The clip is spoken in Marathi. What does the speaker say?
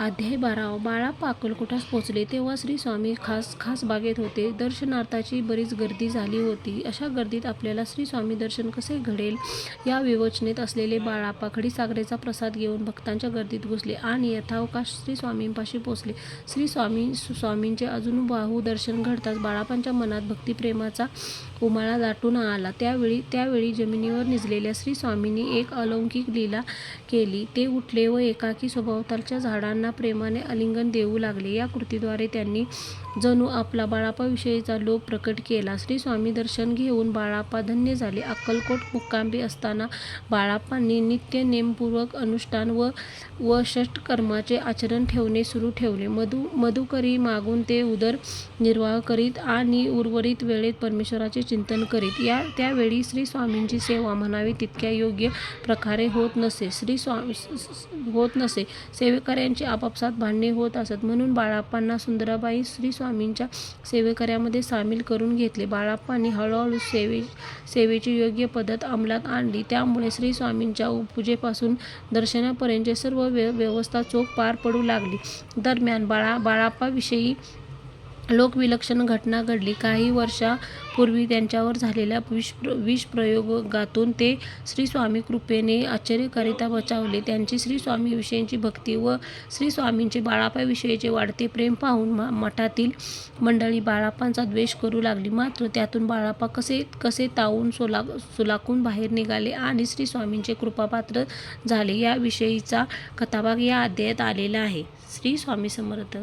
अध्याय बारा बाळा पाकलकोटास पोचले. तेव्हा श्री स्वामी खास खास बागेत होते. दर्शनार्थाची बरीच गर्दी झाली होती. अशा गर्दीत आपल्याला श्री स्वामी दर्शन कसे घडेल? या विवचनेत असलेले बाळापाखडी सागरेचा प्रसाद घेऊन भक्तांच्या गर्दीत घुसले आणि यथावकाश श्री स्वामींपाशी पोचले. श्री स्वामी स्वामींचे अजून बाहू दर्शन घडताच बाळापांच्या मनात भक्तिप्रेमाचा उमाळा दाटून आला. त्यावेळी त्यावेळी जमिनीवर निजलेल्या श्री स्वामींनी एक अलौकिक लीला केली. ते उठले व एकाकी स्वभावतालच्या झाडांना प्रेमाने आलिंगन देऊ लागले. या कृतीद्वारे त्यांनी जणू आपला बाळापाविषयीचा लोभ प्रकट केला. श्री स्वामी दर्शन घेऊन बाळापा धन्य झाले. अक्कलकोट मुक्कांबी असताना बाळापांनी नित्य नेमपूर्वक अनुष्ठान व व षष्टकर्माचे आचरण ठेवणे सुरू ठेवले. मधु मधुकरी मागून ते उदर निर्वाह करीत आणि उर्वरित वेळेत परमेश्वराचे चिंतन करीत. या त्यावेळी श्री स्वामींची सेवा म्हणावी तितक्या योग्य प्रकारे होत नसे. श्री स्वामी होत नसे. सेवेकऱ्यांची आपापसात भांडणे होत असत. म्हणून बाळाप्पांना सुंदराबाई श्री स्वामींच्या सेवेकऱ्यामध्ये सामील करून घेतले. बाळाप्पांनी हळूहळू सेवे सेवेची योग्य पद्धत अंमलात आणली. त्यामुळे श्री स्वामींच्या पूजेपासून दर्शनापर्यंतची सर्व व्य व्यवस्था चोख पार पडू लागली. दरम्यान बाळा बाळाप्पाविषयी लोकविलक्षण घटना घडली. काही वर्षापूर्वी त्यांच्यावर झालेल्या विष विषप्रयोगातून ते श्री स्वामी कृपेने आश्चर्यकारिता बचावले. त्यांची श्री स्वामीविषयीची भक्ती व श्री स्वामींचे बाळापाविषयीचे वाढते प्रेम पाहून म मठातील मंडळी बाळापांचा द्वेष करू लागली. मात्र त्यातून बाळापा कसे कसे तावून सोला सुलाखून बाहेर निघाले आणि श्री स्वामींचे कृपापात्र झाले याविषयीचा कथाभाग या अध्यायात आलेला आहे. श्री स्वामी समर्थ